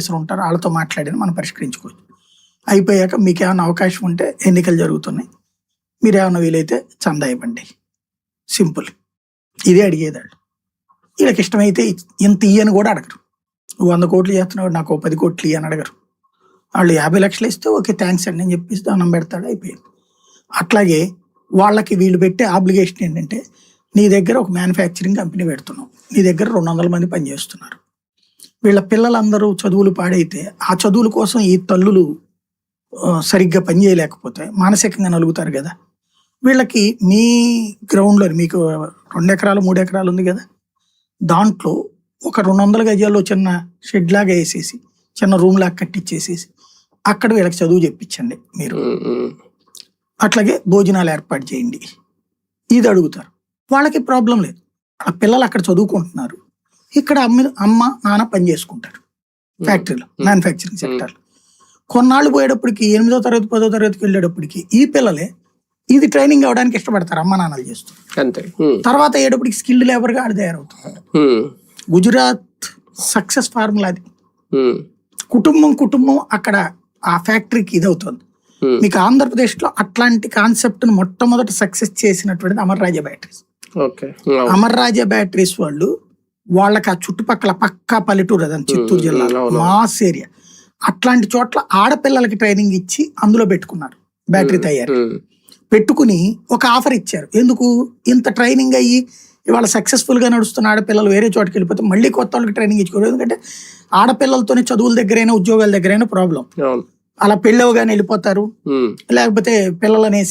Officer ఉంటారు వాళ్ళతో మాట్లాడిన మనం పరిష్కరించుకోవచ్చు. అయిపోయాక మీకు ఏమైనా అవకాశం ఉంటే ఎన్నికలు జరుగుతున్నాయి. మీరు ఏమైనా వీలైతే చందా ఇవ్వండి. సింపుల్. ఇదే అడిగేదాళ్ళు. వీళ్ళకి ఇష్టమైతే ఇంత ఇయ్యని కూడా అడగరు. నువ్వు వంద కోట్లు చేస్తున్నావు నాకు పది కోట్లు ఇయ్యని అడగరు. వాళ్ళు యాభై లక్షలు ఇస్తే ఓకే థ్యాంక్స్ అండి అని చెప్పేసి దానం పెడతాడు అయిపోయింది. అట్లాగే వాళ్ళకి వీళ్ళు పెట్టే ఆబ్లిగేషన్ ఏంటంటే నీ దగ్గర ఒక మ్యానుఫ్యాక్చరింగ్ కంపెనీ పెడుతున్నావు నీ దగ్గర రెండు వందల మంది పనిచేస్తున్నారు. వీళ్ళ పిల్లలందరూ చదువులు పాడైతే ఆ చదువుల కోసం ఈ తల్లులు సరిగ్గా పని చేయలేకపోతే మానసికంగా నలుగుతారు కదా. వీళ్ళకి మీ గ్రౌండ్లో మీకు రెండు ఎకరాలు మూడు ఎకరాలు ఉంది కదా. దాంట్లో ఒక రెండు వందల గజాల్లో చిన్న షెడ్ లాగా వేసేసి చిన్న రూమ్ లాగా కట్టించేసేసి అక్కడ వీళ్ళకి చదువు చెప్పించండి మీరు. అట్లాగే భోజనాలు ఏర్పాటు చేయండి. ఇది అడుగుతారు. వాళ్ళకి ప్రాబ్లం లేదు. ఆ పిల్లలు అక్కడ చదువుకుంటున్నారు. ఇక్కడ అమ్మ అమ్మ నాన్న పని చేసుకుంటారు. ఫ్యాక్టరీలో మ్యానుఫ్యాక్చరింగ్ సెక్టర్ కొన్నాళ్ళు పోయేటప్పటికి ఎనిమిదో తరగతి పదో తరగతికి వెళ్ళేటప్పటికి ఈ పిల్లలే ఇది ట్రైనింగ్ అవ్వడానికి ఇష్టపడతారు అమ్మ నాన్నలు చేస్తూ. అంతే. తర్వాత అయ్యేటప్పటికి స్కిల్డ్ లేబర్గా ఆడ తయారవుతారు. ఉమ్, గుజరాత్ సక్సెస్ ఫార్ములా అది. కుటుంబం కుటుంబం అక్కడ ఆ ఫ్యాక్టరీకి ఇది అవుతుంది ఉమ్. మీకు ఆంధ్రప్రదేశ్లో అట్లాంటి కాన్సెప్ట్ను మొట్టమొదటి సక్సెస్ చేసినటువంటిది అమర్ రాజా బ్యాటరీస్ అమర్ రాజా బ్యాటరీస్ వాళ్ళు వాళ్ళకి ఆ చుట్టుపక్కల పక్కా పల్లెటూరు అదని చిత్తూరు జిల్లా. Mass area. అట్లాంటి చోట్ల ఆడపిల్లలకి ట్రైనింగ్ ఇచ్చి అందులో పెట్టుకున్నారు బ్యాటరీ తయారు. పెట్టుకుని ఒక ఆఫర్ ఇచ్చారు. ఎందుకు? ఇంత ట్రైనింగ్ అయ్యి ఇవాళ సక్సెస్ఫుల్గా నడుస్తున్న ఆడపిల్లలు వేరే చోటుకి వెళ్ళిపోతే మళ్ళీ కొత్త వాళ్ళకి ట్రైనింగ్ ఇచ్చుకోరు. ఎందుకంటే ఆడపిల్లలతోనే చదువుల దగ్గరైనా ఉద్యోగాల దగ్గరైనా ప్రాబ్లం. అలా పెళ్ళవగానే వెళ్ళిపోతారు. లేకపోతే పిల్లలనే